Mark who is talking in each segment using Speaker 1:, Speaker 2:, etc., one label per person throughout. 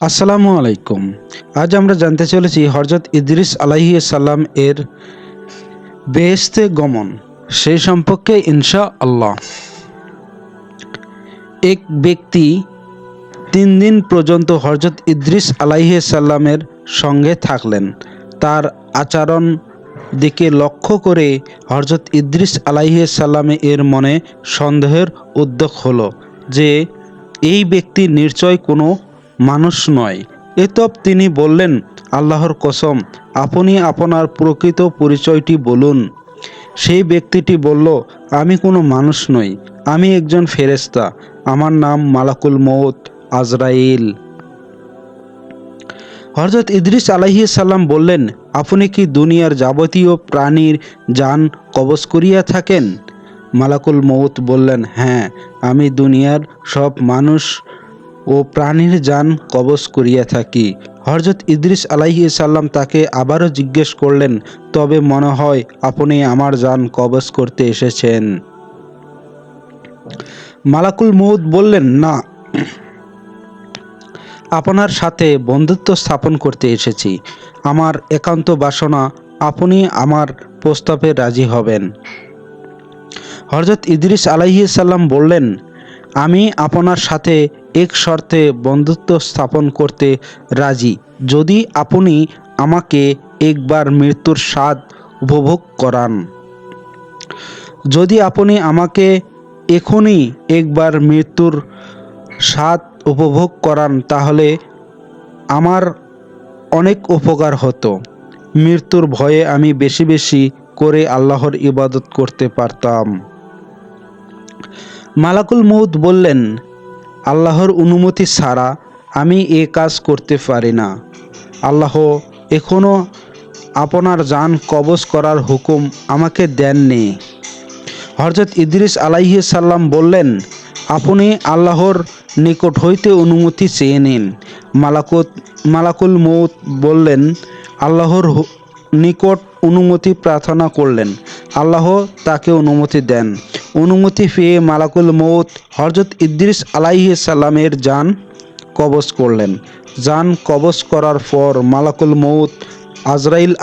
Speaker 1: আসসালামু আলাইকুম। আজ আমরা জানতে চলেছি হরজত ইদ্রিস আলাহি সাল্লাম এর বেহেস্তে গমন সেই সম্পর্কে ইনশা আল্লাহ এক ব্যক্তি তিন দিন পর্যন্ত হরজত ইদ্রিস আলাইহি সাল্লামের সঙ্গে থাকলেন। তার আচরণ দিকে লক্ষ্য করে হরজত ইদ্রিস আলাইহি সাল্লামে এর মনে সন্দেহের উদ্যোগ হলো যে, এই ব্যক্তি নিশ্চয় কোনো মানুষ নয়। এতব তিনি বললেন, আল্লাহর কসম, আপনি আপনার প্রকৃত পরিচয়টি বলুন। সেই ব্যক্তিটি বলল, আমি কোনো মানুষ নই, আমি একজন ফেরেস্তা আমার নাম মালাকুল মৌত আজরাইল। হরজত ইদ্রিস আলাহি সাল্লাম বললেন, আপনি কি দুনিয়ার যাবতীয় প্রাণীর যান কবজ করিয়া থাকেন? মালাকুল মৌত বললেন হ্যাঁ আমি দুনিয়ার সব মানুষ ও প্রাণীর যান কবজ করিয়া থাকি। হরজত ইদ্রিস আলাহি সাল্লাম তাকে আবারও জিজ্ঞেস করলেন, তবে মনে হয় আপনি আমার যান কবজ করতে এসেছেন? মালাকুল মৌত বললেন, না, আপনার সাথে বন্ধুত্ব স্থাপন করতে এসেছি। আমার একান্ত বাসনা, আপনি আমার প্রস্তাবে রাজি হবেন। হরজত ইদ্রিস আলাইসাল্লাম বললেন, আমি আপনার সাথে এক শর্তে বন্ধুত্ব স্থাপন করতে রাজি। যদি আপনি আমাকে একবার মৃত্যুর স্বাদ উপভোগ করান। যদি আপনি আমাকে এখনই একবার মৃত্যুর স্বাদ উপভোগ করান, তাহলে আমার অনেক উপকার হতো। মৃত্যুর ভয়ে আমি বেশি বেশি করে আল্লাহর ইবাদত করতে পারতাম। মালাকুল মৌদ বললেন আল্লাহর অনুমতি ছাড়া আমি এ কাজ করতে পারি না। আল্লাহ এখনও আপনার যান কবজ করার হুকুম আমাকে দেননি। হরজত ইদ্রিস আলাইহি সাল্লাম বললেন, আপনি আল্লাহর নিকট হইতে অনুমতি চেয়ে নিন। মালাকুত, মালাকুল মৌত বললেন, আল্লাহর নিকট অনুমতি প্রার্থনা করলেন। আল্লাহ তাকে অনুমতি দেন। অনুমতি পেয়ে মালাকুল মৌত হরজত ইদ্রিস সাল্লামের যান কবজ করলেন। যান কবজ করার পর মালাকুল মৌত আজরাইল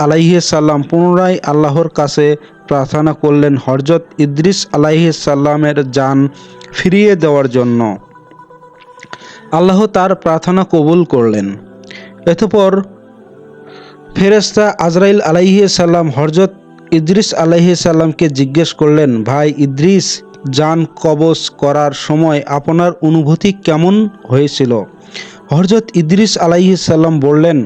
Speaker 1: সাল্লাম পুনরায় আল্লাহর কাছে প্রার্থনা করলেন হরজত ইদ্রিস সাল্লামের যান ফিরিয়ে দেওয়ার জন্য। আল্লাহ তার প্রার্থনা কবুল করলেন। এতপর ফেরেস্তা আজরাইল সাল্লাম হরজত ইদ্রিস আলাইহি সাল্লামকে জিজ্ঞেস করলেন, ভাই ইদ্রিস, যান কবজ করার সময় আপনার অনুভূতি কেমন হয়েছিল? হরজত ইদ্রিস আলাইহি সাল্লাম বললেন,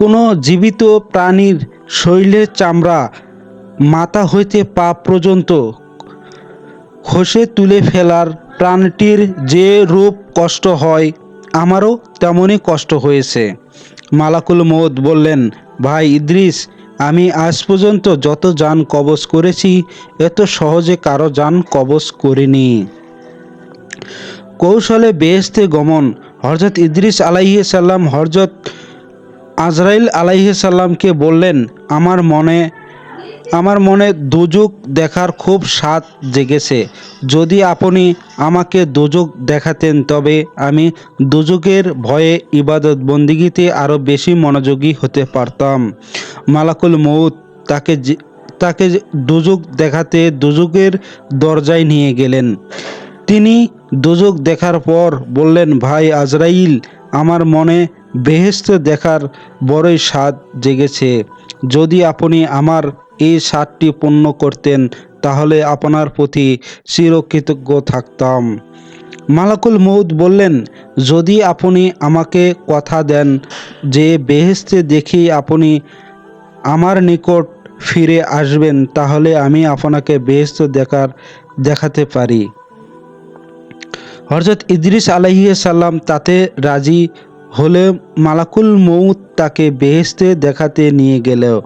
Speaker 1: কোনো জীবিত প্রাণীর শৈলের চামড়া মাথা হইতে পা পর্যন্ত খসে তুলে ফেলার প্রাণটির যে রূপ কষ্ট হয়, আমারও তেমনই কষ্ট হয়েছে। মালাকুল মৌদ বললেন, ভাই ইদ্রিস আমি আজ পর্যন্ত যত যান কবজ করেছি, এত সহজে কারও যান কবজ করিনি। কৌশলে বেহেস্তে গমন হরজত ইদ্রিস আলাইহ সাল্লাম হরজত আজরাইল আলাইহ সাল্লামকে বললেন, আমার মনে আমার মনে দুযুগ দেখার খুব স্বাদ জেগেছে। যদি আপনি আমাকে দুযুগ দেখাতেন, তবে আমি দুযুগের ভয়ে ইবাদত বন্দিগিতে আরও বেশি মনোযোগী হতে পারতাম। মালাকুল মৌত তাকে তাকে দুযুগ দেখাতে দুযুগের দরজায় নিয়ে গেলেন। তিনি দুযুগ দেখার পর বললেন, ভাই আজরাইল, আমার মনে বেহেস্ত দেখার বড়ই স্বাদ জেগেছে। যদি আপনি আমার এই স্বাদটি পূর্ণ করতেন, তাহলে আপনার প্রতি চিরকৃতজ্ঞ থাকতাম। মালাকুল মৌদ বললেন, যদি আপনি আমাকে কথা দেন, যে বেহেস্তে দেখি আপনি আমার নিকট ফিরে আসবেন, তাহলে আমি আপনাকে বেহেস্ত দেখার, দেখাতে পারি। হরজত ইদ্রিস সাল্লাম তাতে রাজি হলে মালাকুল মৌত তাকে বেহেস্তে দেখাতে নিয়ে গেলেও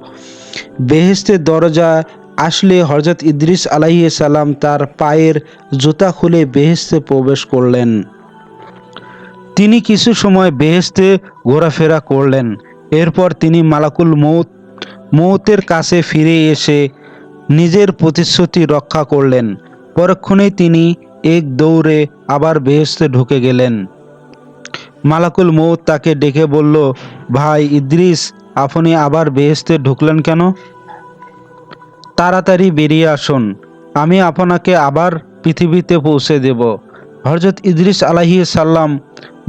Speaker 1: বেহেস্তের দরজা আসলে হরজত ইদ্রিস আলাহি সাল্লাম তার পায়ের জুতা খুলে বেহেস্তে প্রবেশ করলেন। তিনি কিছু সময় বেহেস্তে ঘোরাফেরা করলেন। এরপর তিনি মালাকুল মৌত মৌতের কাছে ফিরে এসে নিজের প্রতিশ্রুতি রক্ষা করলেন। পরক্ষণেই তিনি এক দৌড়ে আবার বেহেস্তে ঢুকে গেলেন। মালাকুল মৌত তাকে ডেকে বলল, ভাই ইদ্রিস আপনি আবার বেহেস্তে ঢুকলেন কেন? তাড়াতাড়ি বেরিয়ে আসুন। আমি আপনাকে আবার পৃথিবীতে পৌঁছে দেব। হজরত ইদ্রিস আলাহি সাল্লাম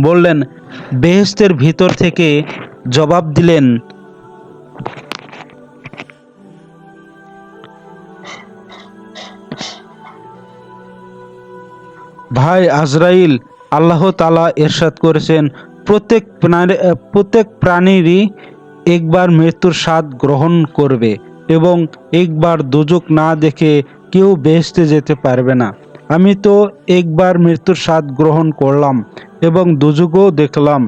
Speaker 1: বললেন বেহেস্তের ভিতর থেকে জবাব দিলেন। ভাই আজরাইল, আল্লাহ তালা এরশাদ করেছেন, প্রত্যেক প্রত্যেক প্রাণীরই একবার মৃত্যুর স্বাদ গ্রহণ করবে এবং একবার দুজক না দেখে কেউ বেহেস্তে যেতে পারবে না। আমি তো একবার মৃত্যুর স্বাদ গ্রহণ করলাম এবং দুজকও দেখলাম।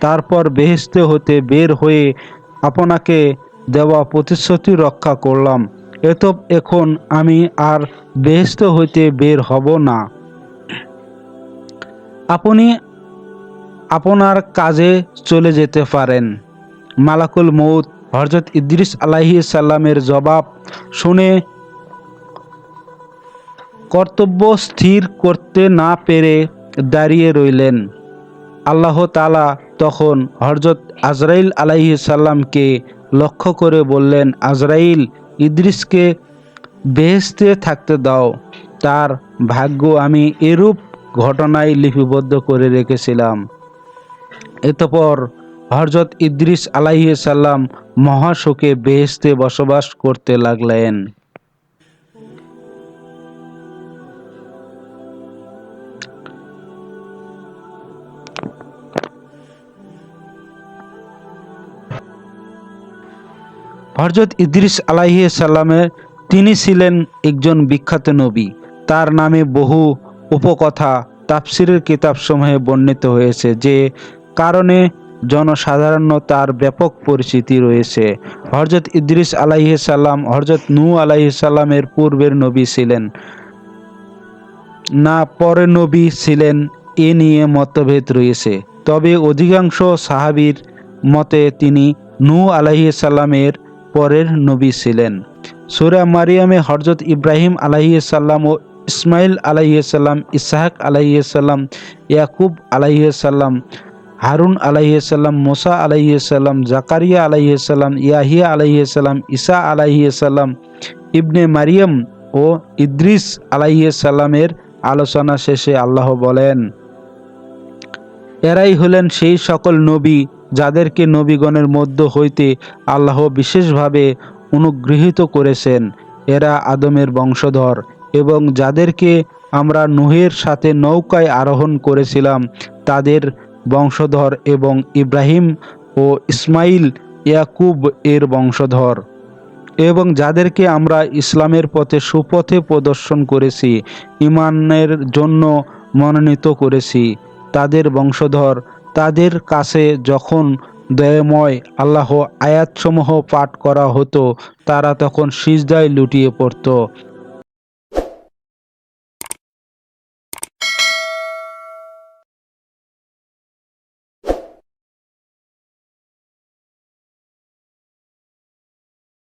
Speaker 1: তারপর বেহেস্তে হতে বের হয়ে আপনাকে দেওয়া প্রতিশ্রুতি রক্ষা করলাম। এত এখন আমি আর বেহেস্ত হইতে বের হব না। আপনি আপনার কাজে চলে যেতে পারেন। মালাকুল মৌত হজরত ইদ্রিস আলাহি সাল্লামের জবাব শুনে কর্তব্য স্থির করতে না পেরে দাঁড়িয়ে রইলেন। আল্লাহ তালা তখন হরজত আজরাইল আলাহি সাল্লামকে লক্ষ্য করে বললেন, আজরাইল, ইদ্রিসকে বেহেস্তে থাকতে দাও। তার ভাগ্য আমি এরূপ ঘটনায় লিপিবদ্ধ করে রেখেছিলাম। এতপর হরজত ইদ্রিস আলাইহি সাল্লাম মহাশোকে বেহেস্তে বসবাস করতে লাগলেন। হরজত ইদ্রিস আলাইহি সাল্লামের তিনি ছিলেন একজন বিখ্যাত নবী। তার নামে বহু উপকথা, তাফসিরের কিতাবসমূহে বর্ণিত হয়েছে যে কারণে জনসাধারণ তার ব্যাপক পরিচিতি রয়েছে। হরজত ইদ্রিস আলাইহি সাল্লাম হরজত নূ আলাইহি সাল্লামের পূর্বের নবী ছিলেন। না পরে নবী ছিলেন এ নিয়ে মতভেদ রয়েছে। তবে অধিকাংশ সাহাবীর মতে তিনি নু আলাইহি সাল্লামের পরের নবী ছিলেন। সুরা মারিয়ামে হরজত ইব্রাহিম আলাইহি সাল্লাম ও ইসমাইল আলাইসাল্লাম ইসাহাক আলাইসাল্লাম ইয়াকুব আলাইসাল্লাম হারুন আলাইসাল্লাম মোসা আলাইসাল্লাম জাকারিয়া আলাইসাল্লাম ইয়াহিয়া আলাইসাল্লাম ঈসা আলাইসাল্লাম ইবনে মারিয়াম ও ইদ্রিস আলাইসাল্লামের আলোচনা শেষে আল্লাহ বলেন, এরাই হলেন সেই সকল নবী যাদেরকে নবীগণের মধ্য হইতে আল্লাহ বিশেষভাবে অনুগৃহীত করেছেন। এরা আদমের বংশধর এবং যাদেরকে আমরা নুহের সাথে নৌকায় আরোহণ করেছিলাম, তাদের বংশধর এবং ইব্রাহিম ও ইসমাইল ইয়াকুব এর বংশধর। এবং যাদেরকে আমরা ইসলামের পথে সুপথে প্রদর্শন করেছি ইমানের জন্য মনোনীত করেছি, তাদের বংশধর, তাদের কাছে যখন দয়াময় আল্লাহ আয়াতসমূহ পাঠ করা হতো, তারা তখন সিজদায় লুটিয়ে পড়ত।